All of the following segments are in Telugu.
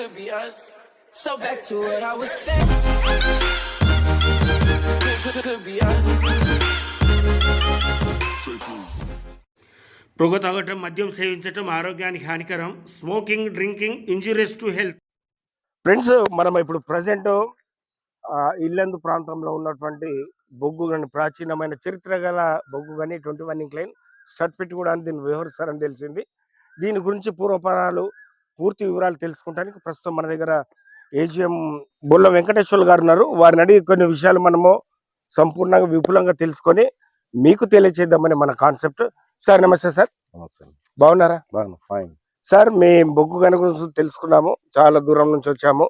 could be us. So back to what I was saying. Could, could, could be us. పొగ తాగటం మద్యం సేవించటం ఆరోగ్యానికి హానికరం smoking drinking injurious to health friends మనం ఇప్పుడు ప్రజెంట్ ఇల్లందు ప్రాంతంలో ఉన్నటువంటి బొగ్గు గని ప్రాచీనమైన చరిత్ర గల బొగ్గు గని ట్వంటీ వన్ ఇంక్లైన్ సర్టిఫికెట్ కూడా అని దీన్ని వివరిస్తారని తెలిసింది దీని గురించి పూర్వపరాలు పూర్తి వివరాలు తెలుసుకోవడానికి ప్రస్తుతం మన దగ్గర ఏజిఎం బొల్ల వెంకటేశ్వర్లు గారు ఉన్నారు. వారిని అడిగి కొన్ని విషయాలు మనము సంపూర్ణంగా విపులంగా తెలుసుకొని మీకు తెలియచేద్దామని మన కాన్సెప్ట్. సార్ నమస్తే సార్. నమస్తే. బాగున్నారా? బాగా ఫైన్. సార్ మేము బొగ్గు గురించి తెలుసుకున్నాము. చాలా దూరం నుంచి వచ్చాము.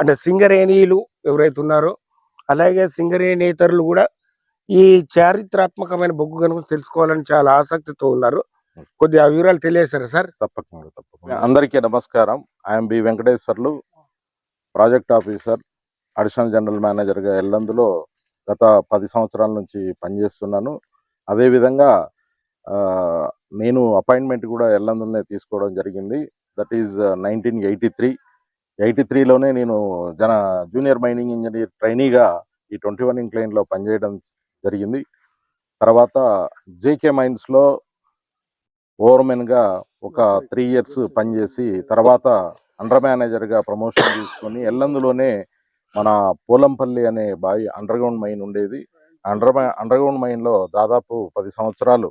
అంటే సింగరేణీలు ఎవరైతే ఉన్నారో అలాగే సింగరేణేతరులు కూడా ఈ చారిత్రాత్మకమైన బొగ్గు గురించి తెలుసుకోవాలని చాలా ఆసక్తితో ఉన్నారు. కొద్దిగా ఆ వివరాలు తెలియజేస్తారా సార్? తప్పకుండా తప్పకుండా. అందరికీ నమస్కారం. I'm B Venkateswarlu project officer additional general మేనేజర్గా ఎల్లందులో గత పది సంవత్సరాల నుంచి పనిచేస్తున్నాను. అదేవిధంగా నేను అపాయింట్మెంట్ కూడా ఎల్లందులోనే తీసుకోవడం జరిగింది. That is nineteen eighty three eighty త్రీలోనే నేను జన జూనియర్ మైనింగ్ ఇంజనీర్ ట్రైనీగా ఈ ట్వంటీ వన్ ఇంక్లైన్లో పనిచేయడం జరిగింది. తర్వాత జేకే మైన్స్లో ఓవర్మెన్గా ఒక త్రీ ఇయర్స్ పనిచేసి తర్వాత అండర్ మేనేజర్గా ప్రమోషన్ తీసుకొని ఎల్లందులోనే మన పోలంపల్లి అనే బావి అండర్ గ్రౌండ్ మైన్ ఉండేది. అండర్ అండర్ గ్రౌండ్ మైన్లో దాదాపు పది సంవత్సరాలు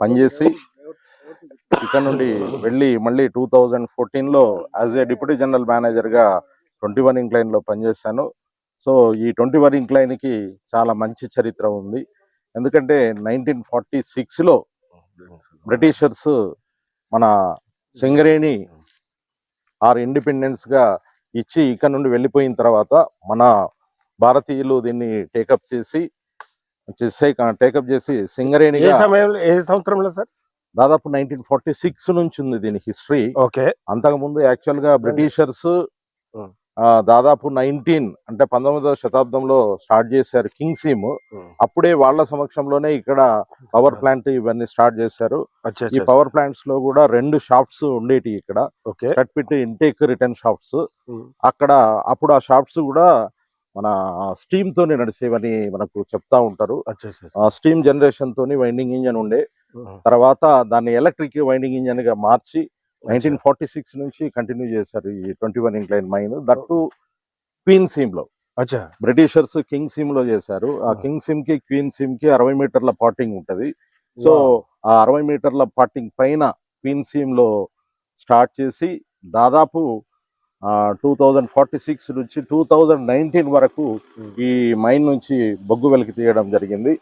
పనిచేసి ఇక్కడ నుండి వెళ్ళి మళ్ళీ టూ థౌజండ్ ఫోర్టీన్లో యాజ్ ఏ డిప్యూటీ జనరల్ మేనేజర్గా ట్వంటీ వన్ ఇంక్లైన్లో పనిచేశాను సో ఈ ట్వంటీ వన్ ఇంక్లైన్కి చాలా మంచి చరిత్ర ఉంది. ఎందుకంటే నైన్టీన్ ఫార్టీ సిక్స్లో బ్రిటిషర్స్ మన సింగరేణి ఆర్ ఇండిపెండెన్స్గా ఇచ్చి ఇక్కడ నుండి వెళ్ళిపోయిన తర్వాత మన భారతీయులు దీన్ని టేకప్ చేసి టేకప్ చేసి సమయంలో ఏ సంవత్సరంలో సార్? దాదాపు నైన్టీన్ ఫార్టీ సిక్స్ నుంచి ఉంది దీని హిస్టరీ. ఓకే. అంతకుముందు యాక్చువల్గా బ్రిటిషర్స్ దాదాపు నైన్టీన్ అంటే పంతొమ్మిదవ శతాబ్దంలో స్టార్ట్ చేశారు కింగ్ సీమ్. అప్పుడే వాళ్ళ సమక్షంలోనే ఇక్కడ పవర్ ప్లాంట్ ఇవన్నీ స్టార్ట్ చేశారు. ఈ పవర్ ప్లాంట్స్లో కూడా రెండు షాప్స్ ఉండేటి ఇక్కడ. ఓకే. కట్పిట్ ఇంటేక్ రిటర్న్ షాప్స్ అక్కడ అప్పుడు ఆ షాప్స్ కూడా మన స్టీమ్ తోనే నడిచేవని మనకు చెప్తా ఉంటారు. స్టీమ్ జనరేషన్ తోని వైండింగ్ ఇంజన్ ఉండే. తర్వాత దాన్ని ఎలక్ట్రిక్ వైండింగ్ ఇంజన్గా మార్చి నైన్టీన్ ఫార్టీ సిక్స్ నుంచి కంటిన్యూ చేశారు ఈ twenty one incline mine. That queen సీమ్లో అచ్చా. బ్రిటిషర్స్ కింగ్ సీమ్లో చేశారు. ఆ. కింగ్ సీమ్కి క్వీన్ సీమ్కి అరవై మీటర్ల పాటింగ్ ఉంటది. సో. ఆ అరవై మీటర్ల పాటింగ్ పైన క్వీన్ సీమ్లో స్టార్ట్ చేసి దాదాపు టూ థౌజండ్ ఫార్టీ సిక్స్ నుంచి టూ థౌజండ్ నైన్టీన్ వరకు Hmm. ఈ మైన్ నుంచి బొగ్గు వెలికి తీయడం జరిగింది.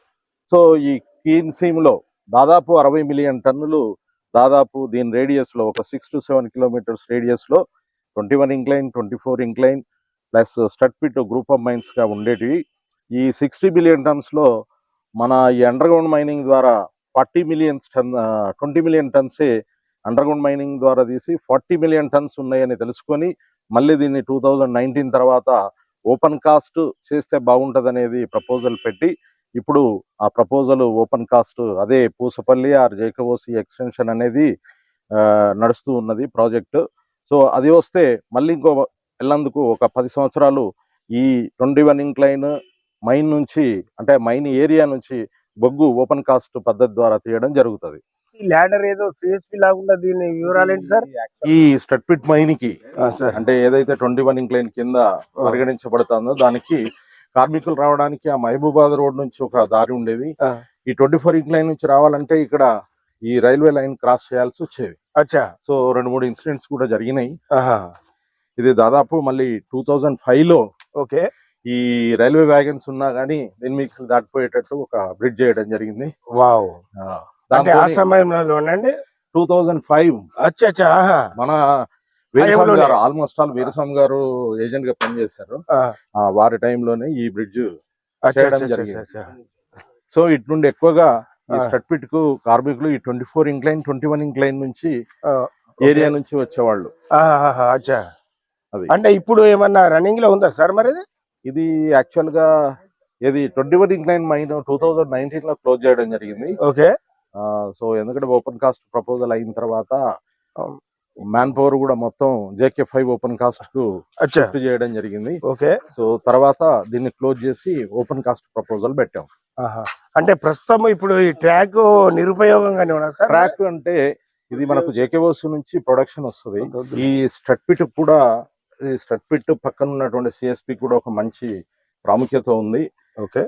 సో ఈ క్వీన్ సీమ్లో దాదాపు అరవై మిలియన్ టన్నులు దాదాపు దీని రేడియస్లో ఒక six to seven kilometres రేడియస్లో twenty one incline twenty four incline plus స్టట్పిట్ group of మైన్స్గా ఉండేటివి. ఈ సిక్స్టీ బిలియన్ టన్స్లో మన ఈ అండర్ గ్రౌండ్ మైనింగ్ ద్వారా forty million ton twenty million టన్సే underground mining ద్వారా తీసి ఫార్టీ మిలియన్ టన్స్ ఉన్నాయని తెలుసుకొని మళ్ళీ దీన్ని టూ థౌజండ్ నైన్టీన్ తర్వాత ఓపెన్ కాస్ట్ చేస్తే బాగుంటుంది అనేది ప్రపోజల్ పెట్టి ఇప్పుడు ఆ ప్రపోజల్ ఓపెన్ కాస్ట్ అదే పూసపల్లి ఆర్ జేకబోసి ఎక్స్టెన్షన్ అనేది ఆ, నడుస్తూ ఉన్నది ప్రాజెక్ట్. సో అది వస్తే మళ్ళీ ఇంకో వెళ్ళందుకు ఒక పది సంవత్సరాలు ఈ ట్వంటీ వన్ ఇంక్లైన్ మైన్ నుంచి అంటే మైన్ ఏరియా నుంచి బొగ్గు ఓపెన్ కాస్ట్ పద్ధతి ద్వారా తీయడం జరుగుతుంది. ఈ ల్యాడర్ ఏదో సిఎస్పి లాగుండా దీని వివరాలు ఏంటి సార్? ఈ స్టట్పిట్ మైన్కి సార్. అంటే ఏదైతే ట్వంటీ వన్ ఇంక్లైన్ కింద పరిగణించబడుతుందో దానికి కార్మికులు రావడానికి ఆ మహబూబాద్ రోడ్ నుంచి ఒక దారి ఉండేది. ఈ ట్వంటీ ఫోర్ ఇంక్లైన్ నుంచి రావాలంటే ఇక్కడ ఈ రైల్వే లైన్ క్రాస్ చేయాల్సి వచ్చేది. అచ్చా. సో రెండు మూడు ఇన్సిడెంట్స్ కూడా జరిగినాయి. ఇది దాదాపు మళ్ళీ టూ థౌజండ్ ఫైవ్లో ఓకే. ఈ రైల్వే వ్యాగన్స్ ఉన్నా గానీ దీని మీకు దాటిపోయేటట్టు ఒక బ్రిడ్జ్ చేయడం జరిగింది. వావ్. ఆ. టూ థౌజండ్ ఫైవ్ అచ్చా మన వీరస్వామి. గారు ఆల్మోస్ట్ ఆల్ వీరస్వామి గారు ఏజెంట్గా పనిచేశారు వారి టైంలోనే ఈ బ్రిడ్జ్ చేయడం జరిగింది. సో ఇటు నుండి ఎక్కువగా ఈ ఆ. స్టట్పిట్కు కార్మికులు ఈ twenty four incline twenty one incline నుంచి ఏరియా. నుంచి వచ్చేవాళ్ళు అంటే ఇప్పుడు ఏమన్నా రన్నింగ్లో ఉందా సార్ మరి ఇది? ఇది యాక్చువల్గా ఇది twenty one incline mine two thousand నైన్టీన్లో క్లోజ్ చేయడం జరిగింది ఓకే సో ఎందుకంటే ఓపెన్ కాస్ట్ ప్రపోజల్ అయిన తర్వాత మ్యాన్ పవర్ కూడా మొత్తం జేకే ఫైవ్ ఓపెన్ కాస్ట్కు షిఫ్ట్ చేయడం జరిగింది. ఓకే. సో తర్వాత దీన్ని క్లోజ్ చేసి ఓపెన్ కాస్ట్ ప్రపోజల్ పెట్టాం. అంటే ప్రస్తుతం ఇప్పుడు ఈ ట్రాక్ నిరుపయోగంగానే ఉన్నా సార్? ట్రాక్ అంటే ఇది మనకు జేకేఓస్ నుంచి ప్రొడక్షన్ వస్తుంది. ఈ స్ట్రట్ పిట్ కూడా ఈ స్ట్రట్ పిట్ పక్కన ఉన్నటువంటి సిఎస్పి కూడా ఒక మంచి ప్రాముఖ్యత ఉంది. Okay.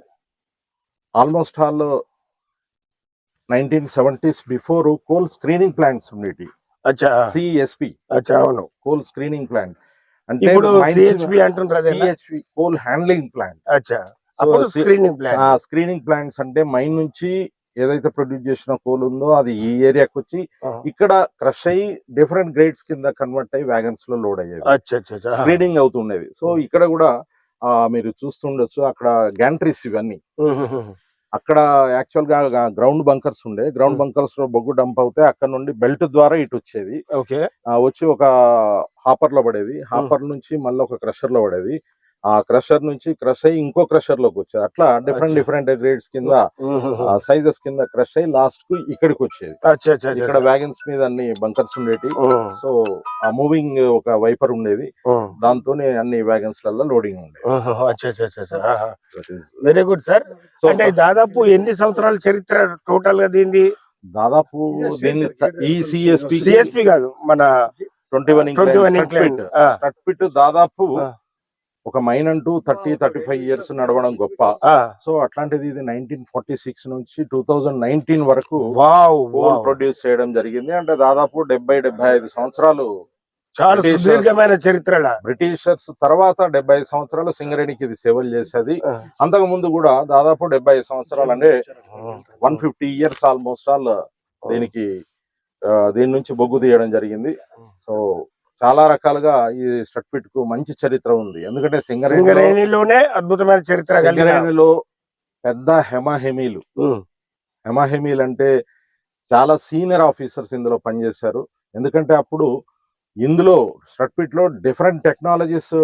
Almost all nineteen seventies before coal screening plants ఉండేటి అచ్చా సిఎస్పి అవును. కోల్ స్క్రీనింగ్ ప్లాంట్ అంటే ఇప్పుడు CHP? CHP coal handling plant అప్పుడు స్క్రీనింగ్ ప్లాన్ స్క్రీనింగ్ ప్లాంట్స్ అంటే మైన్ నుంచి ఏదైతే ప్రొడ్యూస్ చేసిన కోల్ ఉందో అది ఈ ఏరియాకి వచ్చి ఇక్కడ క్రష్ అయ్యి డిఫరెంట్ గ్రేడ్స్ కింద కన్వర్ట్ అయ్యి వ్యాగన్స్లో లోడ్ అయ్యేది. స్క్రీనింగ్ అవుతుండేది సో ఇక్కడ కూడా ఆ, మీరు చూస్తుండొచ్చు అక్కడ గ్యాంట్రీస్ ఇవన్నీ. అక్కడ యాక్చువల్గా గ్రౌండ్ బంకర్స్ ఉండే. గ్రౌండ్ బంకర్స్లో బొగ్గు డంప్ అవుతే అక్కడ నుండి బెల్ట్ ద్వారా ఇటు వచ్చేది. ఓకే. వచ్చి ఒక హాపర్లో పడేది హాపర్ నుంచి మళ్ళీ ఒక క్రషర్లో పడేది. ఆ క్రషర్ నుంచి క్రష్ అయ్యి ఇంకో క్రషర్లోకి వచ్చేది అట్లా డిఫరెంట్. డిఫరెంట్ గ్రేడ్స్ కింద. సైజెస్ కింద క్రష్ అయ్యి లాస్ట్కు ఇక్కడికి వచ్చేది అచ్చా అచ్చా అచ్చా. ఇక్కడ వ్యాగన్స్ మీద అన్ని బంకర్స్ ఉండేటి సో ఆ మూవింగ్ ఒక వైపర్ ఉండేది. దాంతోనే అన్ని వ్యాగన్స్లలో లోడింగ్ ఉండేది వెరీ గుడ్ సార్ అంటే దాదాపు ఎన్ని సంవత్సరాల చరిత్ర టోటల్గా దీనిది దాదాపు దీన్ని ఈ సిఎస్పి సిఎస్పి కాదు మన ట్వంటీ వన్ 21 inclined. ఆ. పిట్ దాదాపు. ఒక మైన్ అంటూ థర్టీ థర్టీ ఫైవ్ ఇయర్స్ నడవడం గొప్ప. సో అట్లాంటిది ఇది నైన్టీన్ ఫార్టీ సిక్స్ నుంచి టూ థౌజండ్ నైన్టీన్ వరకు. ప్రొడ్యూస్ చేయడం జరిగింది. అంటే దాదాపు డెబ్బై డెబ్బై ఐదు సంవత్సరాలు చాలా సుదీర్ఘమైన చరిత్ర బ్రిటిషర్స్ తర్వాత డెబ్బై ఐదు సంవత్సరాలు సింగరేణికి ఇది సేవలు చేసేది. అంతకు ముందు కూడా దాదాపు డెబ్బై సంవత్సరాలు అంటే one fifty years almost all దీనికి దీని నుంచి బొగ్గు తీయడం జరిగింది. సో చాలా రకాలుగా ఈ స్ట్రట్ పిట్కు మంచి చరిత్ర ఉంది. ఎందుకంటే సింగరేణిలో సింగరేణిలోనే అద్భుతమైన చరిత్ర సింగరేణిలో పెద్ద హెమాహెమీలు. హెమాహెమీలు అంటే చాలా సీనియర్ ఆఫీసర్స్ ఇందులో పనిచేశారు. ఎందుకంటే అప్పుడు ఇందులో స్ట్రట్ పిట్లో డిఫరెంట్ టెక్నాలజీస్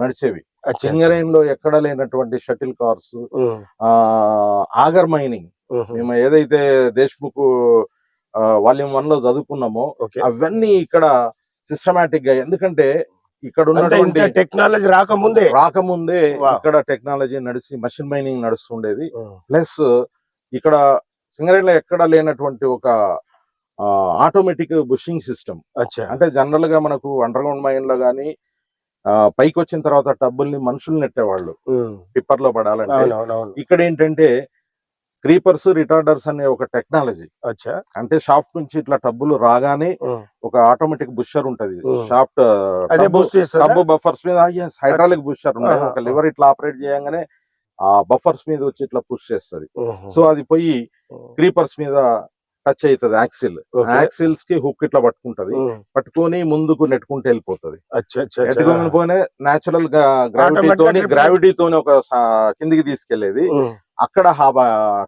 నడిచేవి. సింగరేణి లో ఎక్కడ లేనటువంటి షటిల్ కార్స్ ఆగర్ మైనింగ్ మేము ఏదైతే దేశ్ముఖ్ వాల్యూమ్ వన్లో చదువుకున్నామో అవన్నీ ఇక్కడ సిస్టమాటిక్గా ఎందుకంటే ఇక్కడ ఉన్నటువంటి టెక్నాలజీ రాకముందే. రాకముందే. ఇక్కడ టెక్నాలజీ నడిచి మషిన్ మైనింగ్ నడుస్తుండేది. ప్లస్ ఇక్కడ సింగరేణిలో ఎక్కడ లేనటువంటి ఒక ఆటోమేటిక్ బుషింగ్ సిస్టమ్. అంటే జనరల్గా మనకు అండర్ గ్రౌండ్ మైన్లో గానీ పైకి వచ్చిన తర్వాత టబ్బుల్ని మనుషులు నెట్టేవాళ్ళు. ఉమ్, టిప్పర్లో పడాలంటే. ఇక్కడ ఏంటంటే క్రీపర్స్ రిటార్డర్స్ అనే ఒక టెక్నాలజీ అచ్చా అంటే షాఫ్ట్ నుంచి ఇట్లా టబ్బులు రాగానే. ఒక ఆటోమేటిక్ బుషర్ ఉంటది. షాఫ్ట్ అదే బూస్ట్ చేస్తుందా? టబ్ బఫర్స్ మీద హైడ్రాలిక్ బుషర్ ఆహా. ఒక లివర్ ఇట్లా ఆపరేట్ చేయగానే ఆ బఫర్స్ మీద వచ్చి ఇట్లా పుష్ చేస్తది. సో అది పోయి క్రీపర్స్ మీద టచ్ అవుతుంది యాక్సిల్. యాక్సిల్స్కి హుక్ ఇట్లా పట్టుకుంటది పట్టుకొని ముందుకు నెట్టుకుంటూ వెళ్ళిపోతది. నెట్టుకొని పోనే న్యాచురల్గా గ్రావిటీ తోని గా గ్రావిటీ తోని ఒక కిందికి తీసుకెళ్ళేది అక్కడ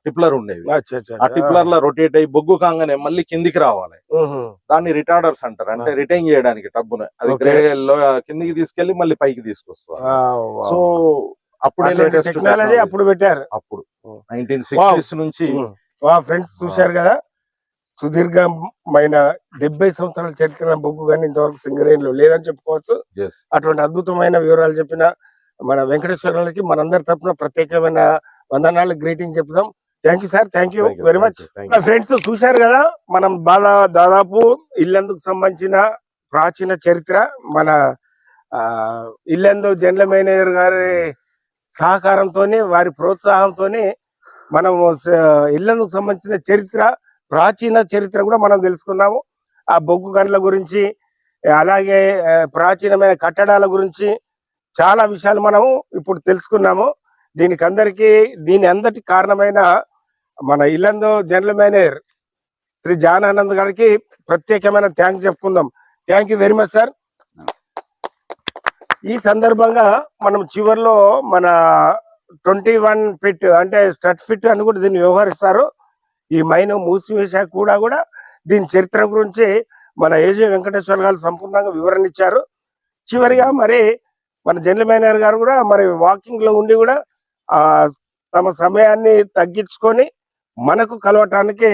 టిప్లర్ ఉండేది. ఆ. టిప్లర్లో రొటేట్ అయ్యి బొగ్గు కాగానే మళ్ళీ కిందికి రావాలి. దాన్ని రిటార్డర్స్ అంటారు. అంటే రిటైన్ చేయడానికి టబ్బును. అది Okay. గ్రే- లో- కిందికి తీసుకెళ్ళి మళ్ళీ పైకి తీసుకొస్తారు. సో అప్పుడే టెక్నాలజీ అప్పుడు పెట్టారు. అప్పుడు. నైన్టీన్ సిక్స్టీస్ నుంచి ఫ్రెండ్స్ చూశారు కదా? సుదీర్ఘమైన డెబ్బై సంవత్సరాల చరిత్ర బొగ్గు కానీ ఇంతవరకు సింగరేణిలో లేదని చెప్పుకోవచ్చు. అటువంటి అద్భుతమైన వివరాలు చెప్పిన మన వెంకటేశ్వరరావులకి మనందరి తరపున ప్రత్యేకమైన వందనాలు గ్రీటింగ్ చెప్తాం thank you sir thank you very much. Friends చూశారు కదా మనం బాగా దాదాపు ఇల్లందుకు సంబంధించిన ప్రాచీన చరిత్ర మన ఇల్లందు జనరల్ మేనేజర్ గారి సహకారంతోనే వారి ప్రోత్సాహంతోనే మనం ఇల్లందుకు సంబంధించిన చరిత్ర ప్రాచీన చరిత్ర కూడా మనం తెలుసుకున్నాము. ఆ బొగ్గు గనుల గురించి అలాగే ప్రాచీనమైన కట్టడాల గురించి చాలా విషయాలు మనము ఇప్పుడు తెలుసుకున్నాము. దీనికి అందరికీ దీని అందటి కారణమైన మన Yellandu general manager Shri John Anand గారికి ప్రత్యేకమైన థ్యాంక్స్ చెప్పుకుందాం. Thank you very much sir. ఈ సందర్భంగా మనం చివరిలో మన ట్వంటీ వన్ ఫిట్ అంటే స్టట్ ఫిట్ అని కూడా దీన్ని వ్యవహరిస్తారు. ఈ మైన్ మూసివేశాక కూడా కూడా దీని చరిత్ర గురించి మన ఏజే వెంకటేశ్వర గారు సంపూర్ణంగా వివరణ ఇచ్చారు. చివరిగా మరి మన జనరల్ మేనేజర్ గారు కూడా మరి వాకింగ్లో ఉండి కూడా తమ సమయాన్ని తగ్గించుకొని మనకు కలవటానికి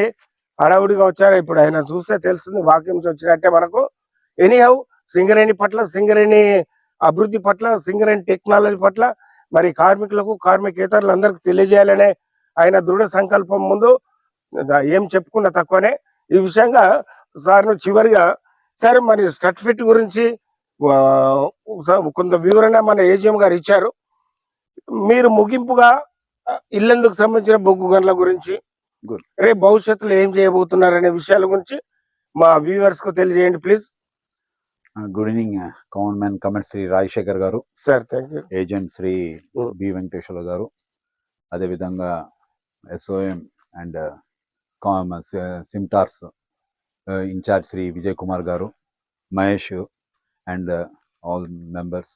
హడావుడిగా వచ్చారు. ఇప్పుడు ఆయన చూస్తే తెలుస్తుంది వాక్యంస్ వచ్చినట్టే మనకు. ఎనీహౌ సింగరేణి పట్ల సింగరేణి అభివృద్ధి పట్ల సింగరేణి టెక్నాలజీ పట్ల మరి కార్మికులకు కార్మికేతరులందరికీ తెలియజేయాలనే ఆయన దృఢ సంకల్పం ముందు ఏం చెప్పుకున్న తక్కువనే. ఈ విషయంగా సార్ను చివరిగా సార్ మరి సర్టిఫికెట్ గురించి కొంత వివరణ మన ఏజిఎం గారు ఇచ్చారు. మీరు ముగింపుగా ఇల్లెందుకు సంబంధించిన బొగ్గు గనుల గురించి. రేపు భవిష్యత్తులో ఏం చేయబోతున్నారు అనే విషయాల గురించి మా వ్యూవర్స్కు తెలియజేయండి please good evening common man comment Shri Rajasekhar గారు sir thank you agent Shri. B Venkateswara గారు అదేవిధంగా SOM and SIMTARS incharge Shri Vijay Kumar గారు మహేష్ అండ్ ఆల్ మెంబర్స్.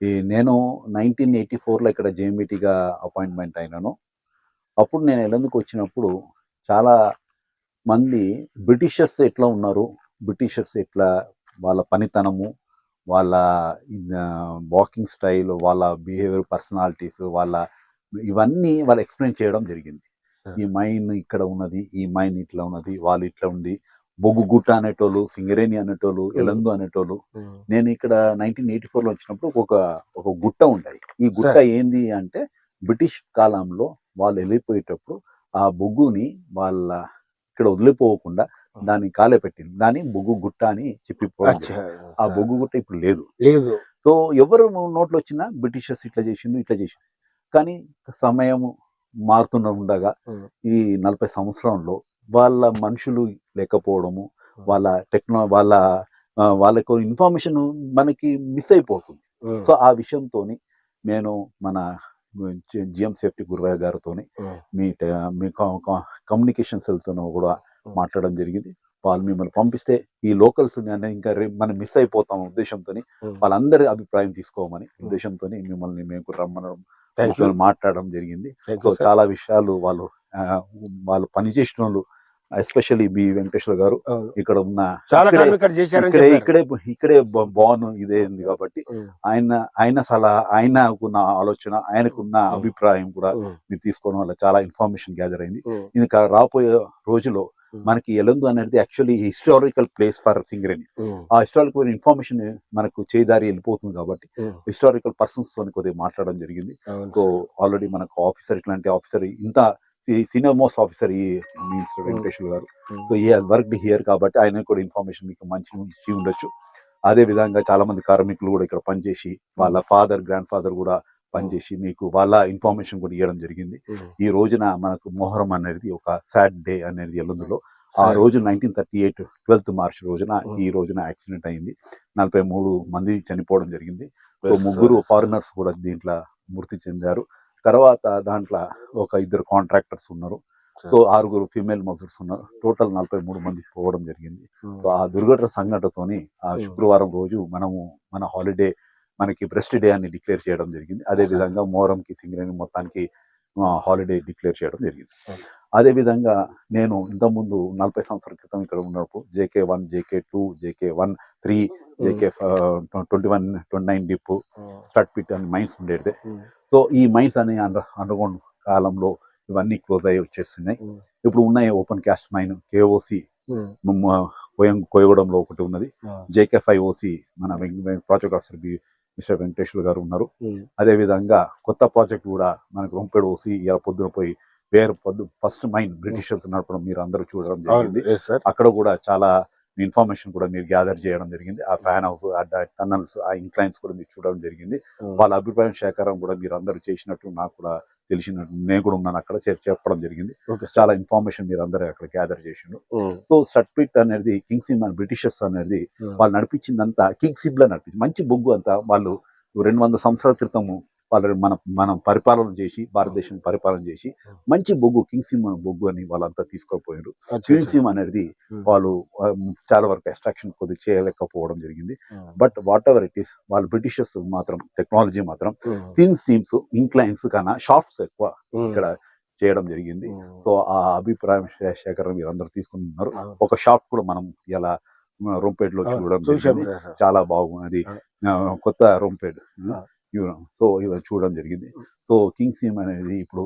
ఈ నేను నైన్టీన్ ఎయిటీ ఫోర్లో ఇక్కడ జేఎంబిటీగా అపాయింట్మెంట్ అయినాను అప్పుడు నేను ఎలందుకు వచ్చినప్పుడు చాలా మంది బ్రిటిషర్స్ ఎట్లా ఉన్నారు బ్రిటిషర్స్ ఎట్లా వాళ్ళ పనితనము వాళ్ళ వాకింగ్ స్టైల్ వాళ్ళ బిహేవియర్ పర్సనాలిటీస్ వాళ్ళ ఇవన్నీ వాళ్ళు ఎక్స్ప్లెయిన్ చేయడం జరిగింది. ఈ మైన్ ఇక్కడ ఉన్నది ఈ మైన్ ఇట్లా ఉన్నది వాళ్ళు ఇట్లా ఉంది బొగ్గు గుట్ట అనేటోళ్ళు సింగరేణి అనేటోళ్ళు ఎలందు అనేటోళ్ళు. నేను ఇక్కడ నైన్టీన్ ఎయిటీ ఫోర్లో వచ్చినప్పుడు ఒక ఒక గుట్ట ఉండేది ఈ గుట్ట. ఏంది అంటే బ్రిటిష్ కాలంలో వాళ్ళు వెళ్ళిపోయేటప్పుడు ఆ బొగ్గుని వాళ్ళ ఇక్కడ వదిలిపోకుండా దాన్ని కాలే పెట్టింది. దాన్ని బొగ్గు గుట్ట అని చెప్పిపోవడం జరిగింది. ఆ బొగ్గు గుట్ట ఇప్పుడు లేదు. లేదు. సో ఎవరు నోట్లో వచ్చినా బ్రిటిషర్స్ ఇట్లా చేసిండు ఇట్లా చేసిండు. కానీ సమయం మారుతున్న ఉండగా. ఈ నలభై సంవత్సరంలో వాళ్ళ మనుషులు లేకపోవడము వాళ్ళ టెక్నో వాళ్ళ వాళ్ళకు ఇన్ఫర్మేషన్ మనకి మిస్ అయిపోతుంది. సో ఆ విషయంతో నేను మన జిఎం సేఫ్టీ గురువయ్య గారితో. మీ ట- మీ కమ్యూనికేషన్ సెల్తో కూడా. మాట్లాడడం జరిగింది. వాళ్ళు మిమ్మల్ని పంపిస్తే ఈ లోకల్స్ కానీ ఇంకా రేపు మనం మిస్ అయిపోతాం ఉద్దేశంతో వాళ్ళందరి అభిప్రాయం తీసుకోమని ఉద్దేశంతో మిమ్మల్ని మేము రమ్మనడం మాట్లాడడం జరిగింది. సో చాలా విషయాలు వాళ్ళు వాళ్ళు పనిచేసిన వాళ్ళు ఎస్పెషల్లీ బి వెంకటేశ్వర గారు ఇక్కడ ఉన్న చాలా ఇక్కడే- ఇక్కడ ఇక్కడే బాన్ ఇదే ఉంది కాబట్టి ఆయన ఆయన సలహా ఆయనకున్న ఆలోచన ఆయనకున్న. అభిప్రాయం కూడా మీరు తీసుకోవడం వల్ల చాలా ఇన్ఫర్మేషన్ గ్యాదర్ అయింది. ఇంకా రాబోయే రోజులో. మనకి ఎలందు అనేది actually historical place for Singareni. ఆ హిస్టారికల్ ఇన్ఫర్మేషన్ మనకు చేదారి వెళ్ళిపోతుంది కాబట్టి హిస్టారికల్ పర్సన్స్తో కొద్దిగా మాట్లాడడం జరిగింది. సో. ఆల్రెడీ మనకు ఆఫీసర్ ఇట్లాంటి ఆఫీసర్ ఇంత సీనియర్ మోస్ట్ ఆఫీసర్ ఈ మినిస్టర్ వెంకటేశ్వర గారు. సో ఈ వర్క్ హియర్ కాబట్టి ఆయన కూడా ఇన్ఫర్మేషన్ మీకు మంచి ఇచ్చి ఉండొచ్చు. అదే విధంగా చాలా మంది కార్మికులు కూడా ఇక్కడ పనిచేసి వాళ్ళ ఫాదర్ గ్రాండ్ ఫాదర్ కూడా పనిచేసి మీకు వాళ్ళ ఇన్ఫర్మేషన్ కూడా ఇవ్వడం జరిగింది. ఉమ్. ఈ రోజున మనకు మొహరం అనేది ఒక సాడ్ డే అనేది ఎల్లుందులో ఆ. రోజు nineteen thirty eight twelfth March రోజున ఉమ్. ఈ రోజున యాక్సిడెంట్ అయింది. నలభై మూడు మంది చనిపోవడం జరిగింది. సో ముగ్గురు. ఫారినర్స్ కూడా దీంట్లో మృతి చెందారు. తర్వాత దాంట్లో ఒక ఇద్దరు కాంట్రాక్టర్స్ ఉన్నారు. సో ఆరుగురు ఫీమేల్ మజూర్స్ ఉన్నారు. టోటల్ నలభై మూడు మంది పోవడం జరిగింది. సో ఆ దుర్ఘటన సంఘటనతోని ఆ. శుక్రవారం రోజు మనము మన హాలిడే మనకి బ్రెస్ట్ డే అని డిక్లేర్ చేయడం జరిగింది. అదే. విధంగా మోరంకి సింగరేణి మొత్తానికి హాలిడే డిక్లేర్ చేయడం జరిగింది. Okay. అదే విధంగా నేను ఇంతకుముందు నలభై సంవత్సరాల క్రితం ఇక్కడ ఉన్నప్పుడు JK one JK two JK one three JK twenty one twenty nine dip start pit అని మైన్స్ ఉండేది సో ఈ మైన్స్ అనే అండర్ అండర్గ్రౌండ్ కాలంలో ఇవన్నీ క్లోజ్ అయ్యి వచ్చేస్తున్నాయి. ఇప్పుడు ఉన్నాయి ఓపెన్ క్యాస్ట్ మైన్ కేఓసి కోయగూడెంలో ఒకటి ఉన్నది. జేకే ఫైవ్ ఓసి మన project officer B mister Venkateswara గారు ఉన్నారు. ఉమ్, అదే విధంగా కొత్త ప్రాజెక్ట్ కూడా మనకు రొంపేడు ఓసి ఇలా పొద్దున పోయి వేరే పొద్దు ఫస్ట్ మైన్ బ్రిటిషర్స్ నడపడం మీరు అందరూ చూడడం జరిగింది. అక్కడ కూడా చాలా ఇన్ఫర్మేషన్ కూడా మీరు గ్యాదర్ చేయడం జరిగింది. ఆ ఫ్యాన్ హౌస్ ఆ టన్నల్స్ ఆ ఇంక్లైన్స్ కూడా మీరు చూడడం జరిగింది. వాళ్ళ అభిప్రాయం సేకరణ కూడా మీరు అందరూ చేసినట్టు నాకు కూడా తెలిసినట్టు నేను కూడా ఉన్నాను అక్కడ చెప్పడం జరిగింది. చాలా ఇన్ఫర్మేషన్ మీరు అందరూ అక్కడ గ్యాదర్ చేసిండు సో స్టట్పిట్ అనేది కింగ్ సిమ్ అండ్ బ్రిటిషర్స్ అనేది వాళ్ళు నడిపించిందంతా కింగ్ సిమ్లో నడిపించి మంచి బొగ్గు అంతా వాళ్ళు రెండు వందల సంవత్సరాల క్రితము వాళ్ళు మన మనం పరిపాలన చేసి భారతదేశం పరిపాలన చేసి మంచి బొగ్గు కింగ్ సిమ్ అనే బొగ్గు అని వాళ్ళంతా తీసుకోపోయారు అచ్చా, క్వీన్ అచ్చా. సిమ్ అనేది వాళ్ళు చాలా వరకు ఎక్స్ట్రాక్షన్ కొద్దిగా చేయలేకపోవడం జరిగింది. But whatever it is వాళ్ళు బ్రిటిషర్స్ మాత్రం టెక్నాలజీ మాత్రం థిన్ సీమ్స్ ఇంక్లైన్స్ కన్నా షాఫ్ట్స్ ఎక్కువ ఇక్కడ చేయడం జరిగింది. సో ఆ అభిప్రాయం శే- సేకరణ మీరు అందరూ తీసుకుని ఉన్నారు. అవును. ఒక షాఫ్ట్ కూడా మనం ఇలా రొంపేట్లో అవును, చూడడం. చాలా బాగున్నది కొత్త రొంపేడ్. ఆ. సో ఇవి చూడడం జరిగింది. సో కింగ్ సీమ్ అనేది ఇప్పుడు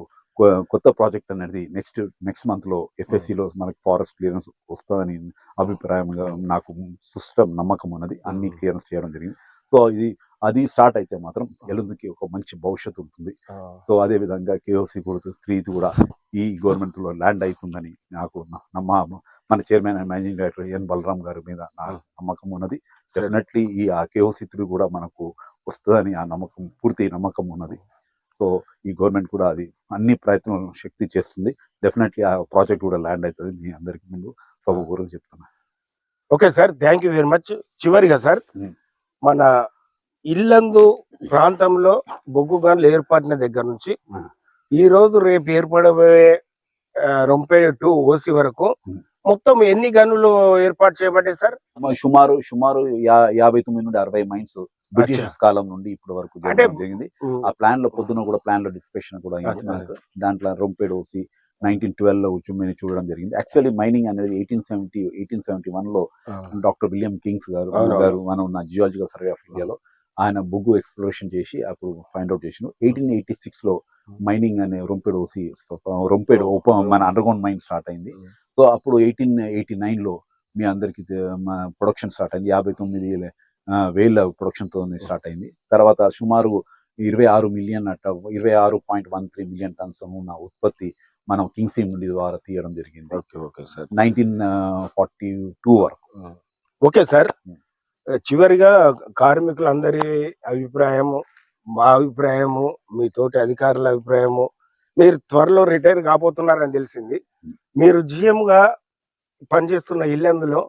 కొత్త ప్రాజెక్ట్ అనేది నెక్స్ట్ నెక్స్ట్ మంత్లో FSC లో మనకి ఫారెస్ట్ క్లియరెన్స్ వస్తుందని అభిప్రాయంగా నాకు సిస్టమ్ నమ్మకం ఉన్నది. అన్ని. క్లియరెన్స్ చేయడం జరిగింది. సో ఇది అది స్టార్ట్ అయితే మాత్రం ఎలుందుకి ఒక మంచి భవిష్యత్తు ఉంటుంది. సో అదే విధంగా కేఓసి కూడా త్రీ కూడా ఈ గవర్నమెంట్లో ల్యాండ్ అవుతుందని నాకు నమ్మ మన chairman and managing director N Balram గారి మీద నా. నమ్మకం ఉన్నది. డెఫినెట్లీ ఈ ఆ కేఓసి త్రీ కూడా మనకు వస్తుందని ఆ నమ్మకం పూర్తి నమ్మకం ఉన్నది సో ఈ గవర్నమెంట్ కూడా అది అన్ని ప్రయత్నాలను శక్తి చేస్తుంది డెఫినెట్లీ ఆ ప్రాజెక్ట్ కూడా ల్యాండ్ అవుతుంది మీ అందరికి ముందు సభపూర్వకంగా చెప్తున్నా okay sir thank you very much చివరిగా సార్. మన ఇల్లందు ప్రాంతంలో బొగ్గు గనులు ఏర్పడిన దగ్గర నుంచి. ఈ రోజు రేపు ఏర్పడబోయే ఆ, రొంపేడు టు ఓసి వరకు. మొత్తం ఎన్ని గనులు ఏర్పాటు చేయబడ్డాయి సార్ సుమారు సుమారు యాభై తొమ్మిది నుండి అరవై మైన్స్ బ్రిటిష్ కాలం నుండి ఇప్పటి వరకు జరిగింది. ఆ ప్లాన్లో పొద్దున కూడా ప్లాన్లో డిస్కషన్ కూడా అయింది. దాంట్లో రొంపేడు ఓసి నైన్టీన్ ట్వెల్వ్లో ఉద్యమని చూడడం జరిగింది. యాక్చువల్లీ మైనింగ్ అనేది ఎయిటీన్ సెవెంటీ ఎయిటీన్ సెవెంటీ వన్లో డాక్టర్ విలియం కింగ్స్ గారు గారు మనం ఉన్న జియాలజికల్ సర్వే ఆఫ్ ఇండియాలో ఆయన బొగ్గు ఎక్స్ప్లోరేషన్ చేసి అప్పుడు ఫైండ్ అవుట్ చేసిన ఎయిటీన్ ఎయిటీ సిక్స్లో మైనింగ్ అనే రొంపేడు ఓసి రొంపేడు మన అండర్ గ్రౌండ్ మైన్ స్టార్ట్ అయింది. సో అప్పుడు ఎయిటీన్ ఎయిటీ నైన్లో మీ అందరికి ప్రొడక్షన్ స్టార్ట్ అయింది. యాభై తొమ్మిది వేల ప్రొడక్షన్తో స్టార్ట్ అయింది. తర్వాత సుమారు ఇరవై ఆరు మిలియన్ అట్ట ఇరవై ఆరు point one three million tons ఉన్న ఉత్పత్తి మనం కింగ్సీ నుండి ద్వారా తీయడం జరిగింది. Okay okay sir. Nineteen forty two వరకు. Okay sir. చివరిగా కార్మికులందరి అభిప్రాయము మా అభిప్రాయము మీ తోటి అధికారుల అభిప్రాయము మీరు త్వరలో రిటైర్ కాబోతున్నారని తెలిసింది. మీరు GM గా పనిచేస్తున్న ఇల్లందులో.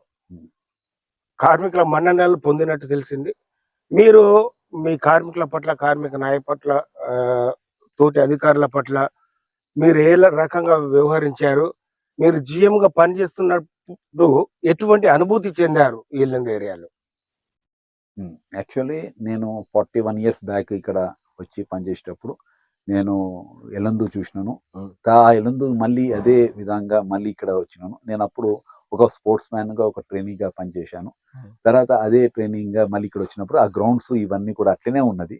కార్మికుల మన్ననలు పొందినట్టు తెలిసింది. మీరు మీ కార్మికుల పట్ల కార్మిక నాయ పట్ల తోటి అధికారుల పట్ల మీరు ఏ రకంగా వ్యవహరించారు? మీరు GM గా పనిచేస్తున్నప్పుడు ఎటువంటి అనుభూతి చెందారు ఈ ఇల్లందు ఏరియాలో? యాక్చువల్లీ నేను ఫార్టీ వన్ ఇయర్స్ బ్యాక్ ఇక్కడ వచ్చి పనిచేసేటప్పుడు నేను ఎలందు చూసినాను. ఆ. ఎలందు మళ్ళీ అదే విధంగా మళ్ళీ ఇక్కడ వచ్చినాను. నేను అప్పుడు ఒక స్పోర్ట్స్ మ్యాన్గా ఒక ట్రైనింగ్గా పనిచేశాను Hmm. తర్వాత అదే ట్రైనింగ్గా మళ్ళీ ఇక్కడ వచ్చినప్పుడు ఆ గ్రౌండ్స్ ఇవన్నీ కూడా అట్లనే ఉన్నది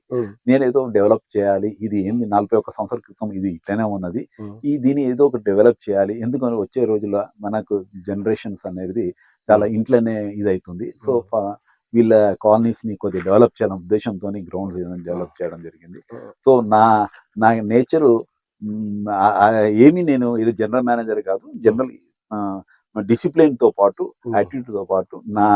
నేను ఏదో డెవలప్ చేయాలి ఇది ఏంది నలభై ఒక్క సంవత్సరాల క్రితం ఇది ఇట్లనే ఉన్నది Hmm. ఈ దీన్ని ఏదో ఒక డెవలప్ చేయాలి ఎందుకని వచ్చే రోజుల్లో మనకు జనరేషన్స్ అనేది చాలా ఇంట్లోనే ఇది అవుతుంది సో Hmm. వీళ్ళ కాలనీస్ని కొద్దిగా డెవలప్ చేయాలని ఉద్దేశంతో గ్రౌండ్స్ డెవలప్ చేయడం జరిగింది Hmm. సో నా నా నేచరు ఏమి నేను ఇది జనరల్ మేనేజర్ కాదు జనరల్ డిసిప్లిన్తో పాటు యాటిట్యూడ్తో పాటు నా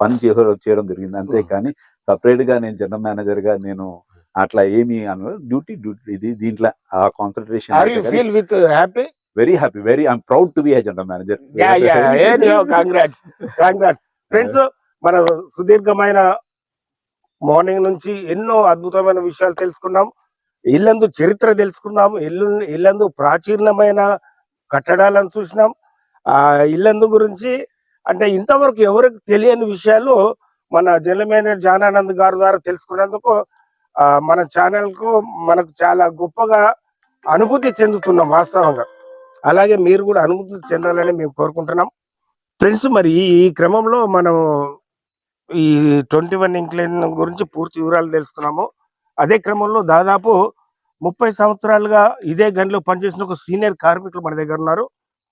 పని చేసే- చేయడం జరిగింది. అంతే కానీ సపరేట్గా నేను జనరల్ మేనేజర్గా నేను అట్లా ఏమి అను డ్యూటీ డ్యూటీ ఇది దీంట్లో ఆ concentration feel with happy very happy very I'm proud to be a general manager congrats congrats friends మన సుదీర్ఘమైన మార్నింగ్ నుంచి ఎన్నో అద్భుతమైన విషయాలు తెలుసుకున్నాం. ఇల్లందు చరిత్ర తెలుసుకున్నాం. ఇల్లు ఇల్లందు ప్రాచీనమైన కట్టడాలను చూసినాం. ఆ ఇల్లందు గురించి అంటే ఇంతవరకు ఎవరికి తెలియని విషయాలు మన జనరల్ మేనేజర్ జానానంద్ గారు ద్వారా తెలుసుకున్నందుకు మన ఛానల్కు మనకు చాలా గొప్పగా అనుభూతి చెందుతున్నాం వాస్తవంగా. అలాగే మీరు కూడా అనుభూతి చెందాలని మేము కోరుకుంటున్నాం. ఫ్రెండ్స్ మరి ఈ ఈ క్రమంలో మనం ఈ ట్వంటీ వన్ ఇంక్లైన్ గురించి పూర్తి వివరాలు తెలుసుకున్నాము. అదే క్రమంలో దాదాపు ముప్పై సంవత్సరాలుగా ఇదే గనిలో పనిచేసిన ఒక సీనియర్ కార్మికులు మన దగ్గర ఉన్నారు.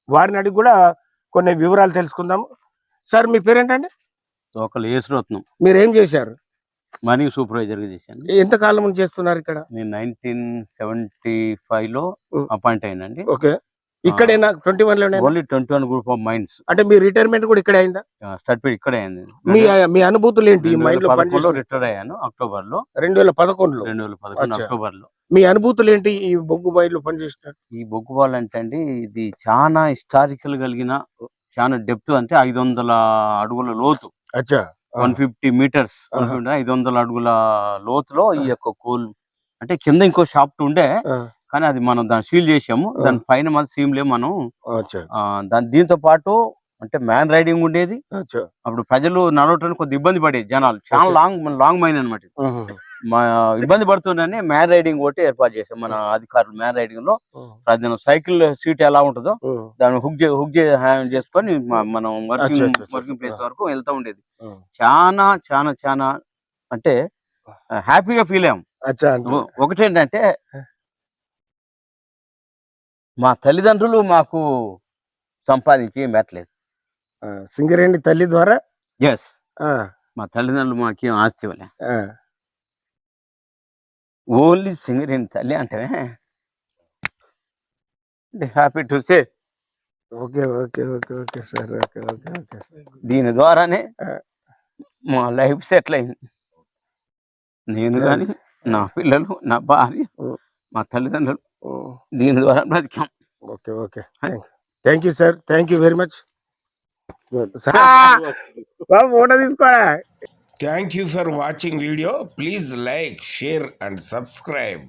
వారిని అడిగి కూడా కొన్ని వివరాలు తెలుసుకుందాము. సార్ మీ పేరేంటండి? ఒకళ్ళు యేసురత్నం. మీరు ఏం చేశారు? మైనింగ్ సూపర్వైజర్గా చేశాను. ఎంత కాలం నుంచి చేస్తున్నారు ఇక్కడ? నేను నైన్టీన్ సెవెంటీ ఫైవ్లో Mm. అపాయింట్ అయినండి ఓకే. ఇక్కడేనా twenty వన్లోనే only twenty one group of mines. అంటే మీ రిటైర్మెంట్ కూడా ఇక్కడే అయిందా? స్టార్ట్పేట్ ఇక్కడే అయింది. మీ మీ అనుభూతులు ఏంటి? ఈ మైండ్లో రిటైర్ అయ్యాను అక్టోబర్లో రెండు వేల పదకొండులో? రెండు వేల పదకొండు. అక్టోబర్లో మీ అనుభూతులు ఏంటి? ఈ బొగ్గు బయలు పనిచేసిన ఈ బొగ్గు బాల్ అంటే అండి ఇది చాలా హిస్టారికల్ కలిగిన చాలా డెప్త్ అంటే ఐదు వందల అడుగుల లోతు. అచ్చా. One fifty metres. ఐదు వందల అడుగుల లోతులో ఈ యొక్క కోల్ అంటే కింద ఇంకో షాఫ్ట్ ఉండే. కానీ అది మనం దాన్ని సీల్ చేసాము. దాని పైన మన సీమ్లే మనం దాని దీంతో పాటు అంటే మ్యాన్ రైడింగ్ ఉండేది. అప్పుడు ప్రజలు నడవటానికి కొద్ది ఇబ్బంది పడేది జనాలు. చాలా. లాంగ్ లాంగ్ మైన్ అనమాట ఇబ్బంది పడుతుందని మ్యాన్ రైడింగ్ ఒకటి ఏర్పాటు చేసాం మన అధికారులు మ్యాన్ రైడింగ్లో ప్రజలు సైకిల్ సీట్ ఎలా ఉంటుందో. దాన్ని హుక్ హుక్ చేసుకొని మనం వర్కింగ్. Working place. వరకు వెళ్తా ఉండేది. చాలా చాలా చాలా అంటే హ్యాపీగా ఫీల్ అయ్యాం. అచ్చా అంటే ఒకటి ఏంటంటే మా తల్లిదండ్రులు మాకు సంపాదించి మెట్టలేదు సింగరేణి తల్లి ద్వారా? ఎస్ మా తల్లిదండ్రులు మాకేం ఆస్తి ఇవ్వలే. ఓన్లీ సింగరేణి తల్లి అంటే happy to say okay okay okay okay sir okay okay okay sir. దీని ద్వారానే. మా లైఫ్ సెటిల్ అయింది. నేను కానీ నా పిల్లలు నా భార్య. మా తల్లిదండ్రులు దీని ద్వారా బ్రతికాం okay okay thank you sir thank you very much Babu photo తీసుకోరా Thank you for watching video. Please like, share and subscribe.